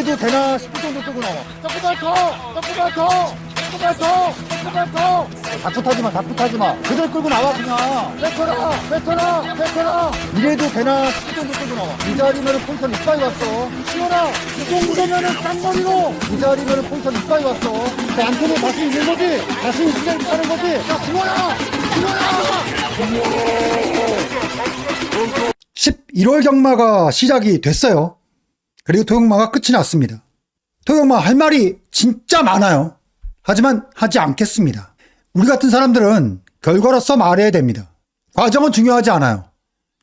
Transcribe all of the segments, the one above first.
이래도 되나 싶을 정도 끌고 나와. 조금만 더! 조금만 더! 조금만 더! 조금만 더! 타지 마, 타지 마. 그대로 끌고 나와, 그냥. 뱉어라! 뱉어라! 뱉어라! 이래도 되나 싶을 정도 끌고 나와. 이 자리면은 포지션 이빠이 왔어. 시원아! 이 정도면은 쌍머리로! 이 자리면은 포지션 이빠이 왔어. 근데 안토는 다시 있는 거지? 다시 있으면 타는 거지? 야, 승호야! 승호야! 11월 경마가 시작이 됐어요. 그리고 토용마가 끝이 났습니다. 토용마 할 말이 진짜 많아요. 하지만 하지 않겠습니다. 우리 같은 사람들은 결과로서 말해야 됩니다. 과정은 중요하지 않아요.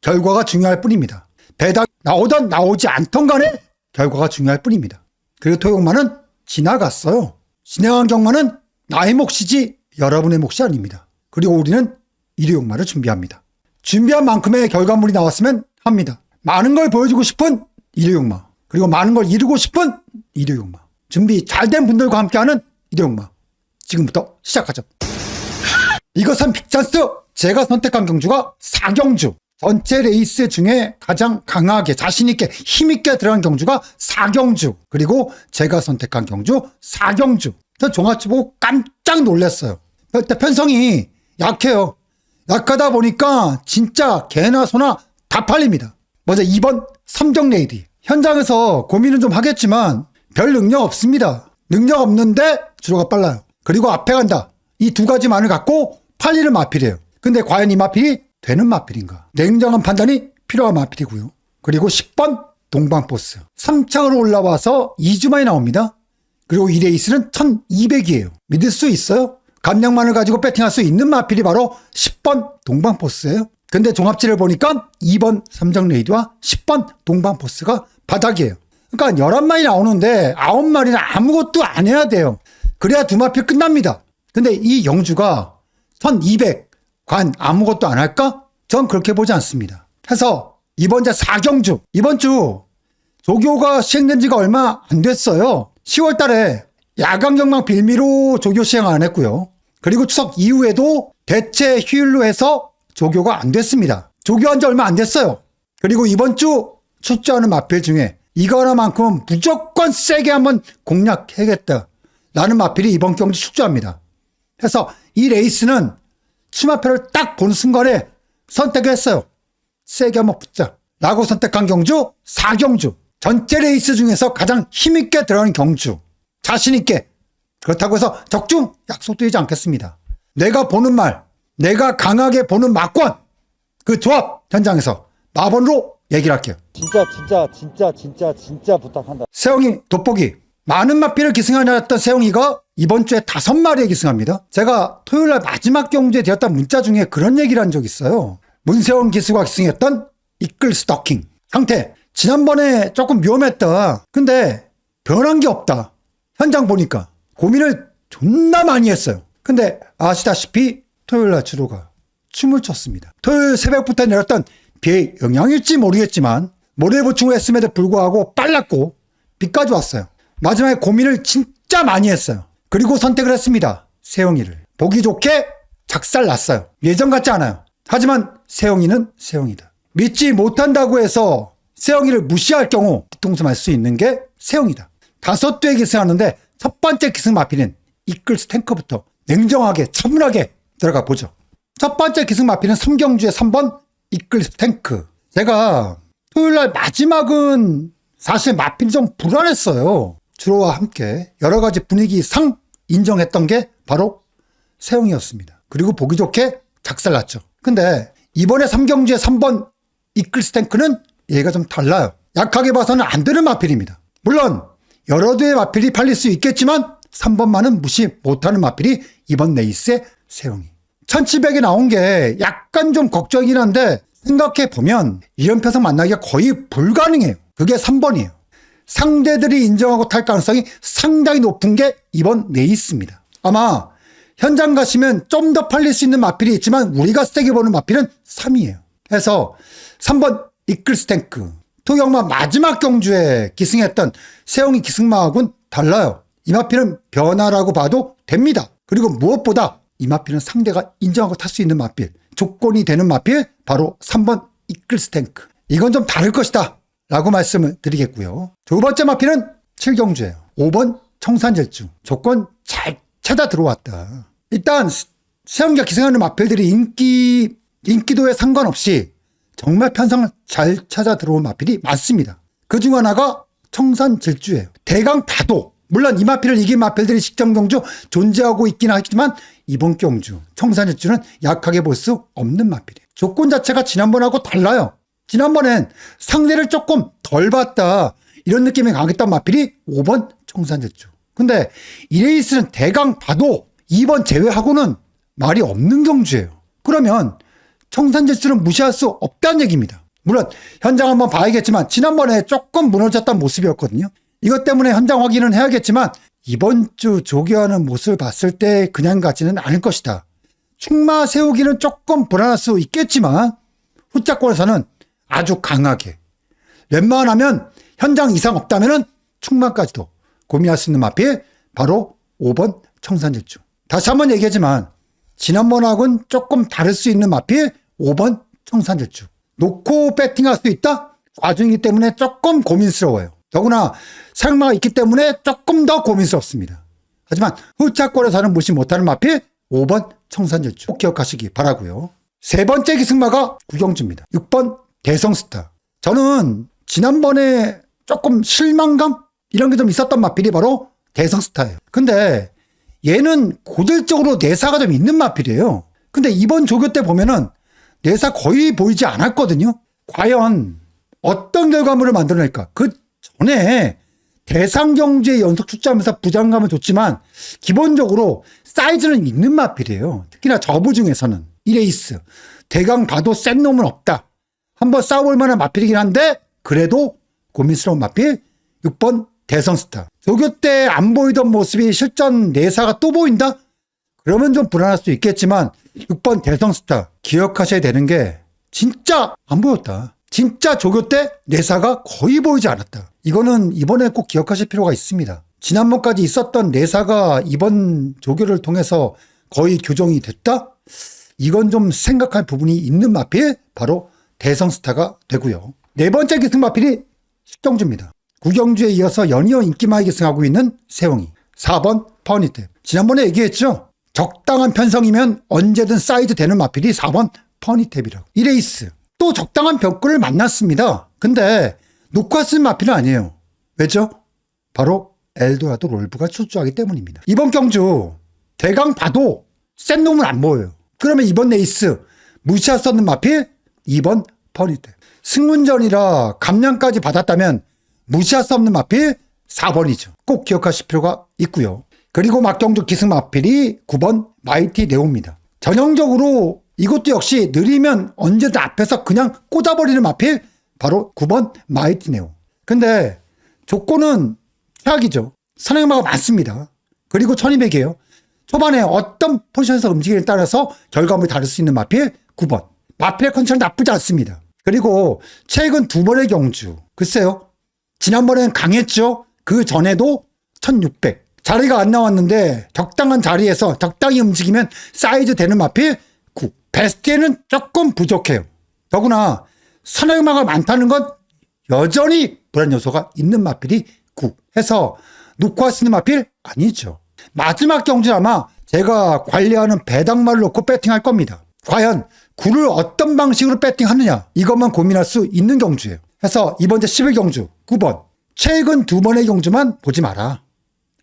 결과가 중요할 뿐입니다. 배당 나오던 나오지 않던 간에 결과가 중요할 뿐입니다. 그리고 토용마는 지나갔어요. 진행한 경마는 나의 몫이지 여러분의 몫이 아닙니다. 그리고 우리는 일회용마를 준비합니다. 준비한 만큼의 결과물이 나왔으면 합니다. 많은 걸 보여주고 싶은 일회용마. 그리고 많은 걸 이루고 싶은 일회용마. 준비 잘 된 분들과 함께하는 일회용마. 지금부터 시작하죠. 이것은 빅찬스! 제가 선택한 경주가 사경주. 전체 레이스 중에 가장 강하게 자신있게 힘있게 들어간 경주가 사경주. 그리고 제가 선택한 경주 사경주. 저 종합치 보고 깜짝 놀랐어요. 일단 편성이 약해요. 약하다 보니까 진짜 개나 소나 다 팔립니다. 먼저 2번 삼정 레이디. 현장에서 고민은 좀 하겠지만 별 능력 없습니다. 능력 없는데 주로가 빨라요. 그리고 앞에 간다. 이 두 가지만을 갖고 팔리는 마필이에요. 근데 과연 이 마필이 되는 마필인가? 냉정한 판단이 필요한 마필이고요. 그리고 10번 동방포스. 3창으로 올라와서 2주 만에 나옵니다. 그리고 이 레이스는 1200이에요. 믿을 수 있어요? 감량만을 가지고 배팅할 수 있는 마필이 바로 10번 동방포스예요. 근데 종합치를 보니까 2번 삼정레이드와 10번 동방포스가 바닥이에요. 그러니까 11마리 나오는데 9마리는 아무것도 안 해야 돼요. 그래야 두 마필 끝납니다. 근데 이 영주가 1200, 관 아무것도 안 할까? 전 그렇게 보지 않습니다. 해서 이번 주 4경주, 이번 주 조교가 시행된 지가 얼마 안 됐어요. 10월 달에 야간 경망 빌미로 조교 시행 안 했고요. 그리고 추석 이후에도 대체 휴일로 해서 조교가 안 됐습니다. 조교한 지 얼마 안 됐어요. 그리고 이번 주 출조하는 마필 중에 이거 하나만큼은 무조건 세게 한번 공략해야겠다. 라는 마필이 이번 경기 출조합니다. 해서 이 레이스는 치마표를 딱 보는 순간에 선택을 했어요. 세게 한번 붙자. 라고 선택한 경주 4경주. 전체 레이스 중에서 가장 힘있게 들어가는 경주. 자신있게. 그렇다고 해서 적중 약속드리지 않겠습니다. 내가 보는 말, 내가 강하게 보는 막권. 그 조합 현장에서 마번으로 얘기를 할게요. 진짜, 진짜, 진짜, 진짜, 진짜 부탁한다. 세영이 돋보기. 많은 마필을 기승하였던 세영이가 이번 주에 다섯 마리에 기승합니다. 제가 토요일 날 마지막 경주에 되었던 문자 중에 그런 얘기를 한 적이 있어요. 문세원 기수가 기승했던 이끌 스토킹. 상태. 지난번에 조금 위험했다. 근데 변한 게 없다. 현장 보니까. 고민을 존나 많이 했어요. 근데 아시다시피 토요일 날 주로가 춤을 췄습니다. 토요일 새벽부터 내렸던 비의 영향일지 모르겠지만 모래 보충을 했음에도 불구하고 빨랐고 비까지 왔어요. 마지막에 고민을 진짜 많이 했어요. 그리고 선택을 했습니다. 세영이를. 보기 좋게 작살 났어요. 예전 같지 않아요. 하지만 세영이는 세영이다. 믿지 못한다고 해서 세영이를 무시할 경우 뒤통수 맞을 수 있는 게 세영이다. 다섯 대에 기승 하는데 첫 번째 기승 마피는 이끌스 탱커부터 냉정하게 차분하게 들어가 보죠. 첫 번째 기승 마피는 삼경주의 3번 이끌 스 탱크. 제가 토요일 날 마지막은 사실 마필이 좀 불안했어요. 주로와 함께 여러 가지 분위기 상 인정했던 게 바로 세영이었습니다. 그리고 보기 좋게 작살났죠. 근데 이번에 삼경주의 3번 이끌 스 탱크는 얘가 좀 달라요. 약하게 봐서는 안 되는 마필입니다. 물론 여러 대의 마필이 팔릴 수 있겠지만 3번만은 무시 못하는 마필이 이번 레이스의 세영이. 1700에 나온 게 약간 좀 걱정이긴 한데 생각해 보면 2연패에서 만나기가 거의 불가능해요. 그게 3번이에요. 상대들이 인정하고 탈 가능성이 상당히 높은 게 이번 레이스입니다. 아마 현장 가시면 좀 더 팔릴 수 있는 마필이 있지만 우리가 세게 보는 마필은 3이에요. 그래서 3번 이끌스 탱크. 토경마 마지막 경주에 기승했던 세영이 기승마하고는 달라요. 이 마필은 변화라고 봐도 됩니다. 그리고 무엇보다 이 마필은 상대가 인정하고 탈 수 있는 마필. 조건이 되는 마필 바로 3번 이끌스 탱크. 이건 좀 다를 것이다. 라고 말씀을 드리겠고요. 두 번째 마필은 7경주예요. 5번 청산질주. 조건 잘 찾아 들어왔다. 일단 세영기가 기승하는 마필들이 인기 인기도에 상관없이 정말 편성을 잘 찾아 들어온 마필이 많습니다. 그 중 하나가 청산질주예요. 대강 파도. 물론 이 마필을 이긴 마필들이 식정경주 존재하고 있긴 하지만 이번 경주 청산질주는 약하게 볼 수 없는 마필이에요. 조건 자체가 지난번하고 달라요. 지난번엔 상대를 조금 덜 봤다. 이런 느낌이 강했던 마필이 5번 청산질주. 근데 이 레이스는 대강 봐도 2번 제외하고는 말이 없는 경주예요. 그러면 청산질주는 무시할 수 없다는 얘기입니다. 물론 현장 한번 봐야겠지만 지난번에 조금 무너졌던 모습이었거든요. 이것 때문에 현장 확인은 해야겠지만 이번 주 조교하는 모습을 봤을 때 그냥 가지는 않을 것이다. 충마 세우기는 조금 불안할 수 있겠지만 후자권에서는 아주 강하게 웬만하면 현장 이상 없다면은 충마까지도 고민할 수 있는 마필 바로 5번 청산질주. 다시 한번 얘기하지만 지난번하고는 조금 다를 수 있는 마필 5번 청산질주. 놓고 배팅할 수 있다? 과중이기 때문에 조금 고민스러워요. 더구나 사용마가 있기 때문에 조금 더 고민스럽습니다. 하지만 후차권에서는 무시 못하는 마필 5번 청산질주 꼭 기억하시기 바라고요. 세 번째 기승마가 구경주입니다. 6번 대성스타. 저는 지난번에 조금 실망감 이런 게 좀 있었던 마필이 바로 대성스타예요. 근데 얘는 고질적으로 내사가 좀 있는 마필이에요. 근데 이번 조교 때 보면은 내사 거의 보이지 않았거든요. 과연 어떤 결과물을 만들어낼까? 그 전에 대상 경주에 연속 출자하면서 부장감은 좋지만 기본적으로 사이즈는 있는 마필이에요. 특히나 저부 중에서는 이 레이스 대강 봐도 센 놈은 없다. 한번 싸워볼 만한 마필이긴 한데 그래도 고민스러운 마필 6번 대성스타. 조교 때 안 보이던 모습이 실전 내사가 또 보인다? 그러면 좀 불안할 수 있겠지만 6번 대성스타 기억하셔야 되는 게 진짜 안 보였다. 진짜 조교 때 내사가 거의 보이지 않았다. 이거는 이번에 꼭 기억하실 필요가 있습니다. 지난번까지 있었던 내사가 이번 조교를 통해서 거의 교정이 됐다? 이건 좀 생각할 부분이 있는 마필 바로 대성스타가 되고요. 네 번째 기승 마필이 식경주입니다. 구경주에 이어서 연이어 인기마이 기승하고 있는 세웅이. 4번 퍼니탭. 지난번에 얘기했죠. 적당한 편성이면 언제든 사이드 되는 마필이 4번 퍼니탭이라고. 이 레이스 또 적당한 병구를 만났습니다. 근데 녹화 쓴 마필은 아니에요. 왜죠? 바로 엘도라도 롤브가 출주하기 때문입니다. 이번 경주 대강 봐도 센 놈은 안 보여요. 그러면 이번 레이스 무시할 수 없는 마필 2번 퍼니탭. 승문전이라 감량까지 받았다면 무시할 수 없는 마필 4번이죠. 꼭 기억하실 필요가 있고요. 그리고 막경주 기승 마필이 9번 마이티 네오입니다. 전형적으로 이것도 역시 느리면 언제든 앞에서 그냥 꽂아버리는 마필 바로 9번 마이티 네오. 근데 조건은 최악이죠. 선행마가 많습니다. 그리고 1200이에요. 초반에 어떤 포지션에서 움직이에 따라서 결과물이 다를 수 있는 마필 9번. 마필의 컨디션 나쁘지 않습니다. 그리고 최근 두 번의 경주. 글쎄요. 지난번엔 강했죠. 그 전에도 1600. 자리가 안 나왔는데 적당한 자리에서 적당히 움직이면 사이즈 되는 마필 9. 베스트에는 조금 부족해요. 더구나 선행마가 많다는 건 여전히 불안 요소가 있는 마필이 9. 해서 놓고 할 수 있는 마필 아니죠. 마지막 경주 아마 제가 관리하는 배당말을 놓고 배팅할 겁니다. 과연 9를 어떤 방식으로 배팅하느냐 이것만 고민할 수 있는 경주예요. 해서 이번 주 11경주 9번 최근 두 번의 경주만 보지 마라.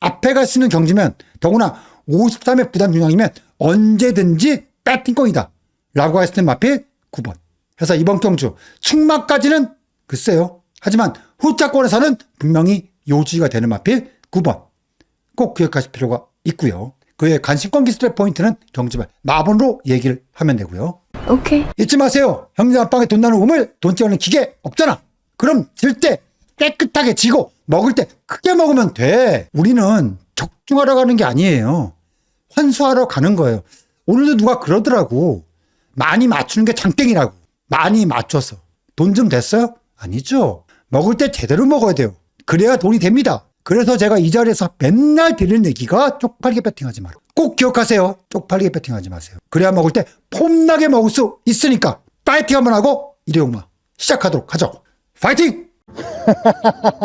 앞에 갈 수 있는 경주면 더구나 53의 부담 중량이면 언제든지 배팅권이다. 라고 할수 있는 마필 9번. 해서 이번 경주 충마까지는 글쎄요. 하지만 후자권에서는 분명히 요지가 되는 마필 9번. 꼭 기억하실 필요가 있고요. 그의 관심권 기술의 포인트는 경주말 마번으로 얘기를 하면 되고요. 오케이. 잊지 마세요. 형님 앞방에 돈 나는 우물, 돈 찌우는 기계 없잖아. 그럼 질 때 깨끗하게 지고 먹을 때 크게 먹으면 돼. 우리는 적중하러 가는 게 아니에요. 환수하러 가는 거예요. 오늘도 누가 그러더라고. 많이 맞추는 게 장땡이라고. 많이 맞춰서. 돈 좀 됐어요? 아니죠. 먹을 때 제대로 먹어야 돼요. 그래야 돈이 됩니다. 그래서 제가 이 자리에서 맨날 드리는 얘기가 쪽팔리게 배팅하지 마라. 꼭 기억하세요. 쪽팔리게 배팅하지 마세요. 그래야 먹을 때 폼나게 먹을 수 있으니까 파이팅 한번 하고 일회용마 시작하도록 하죠. 파이팅!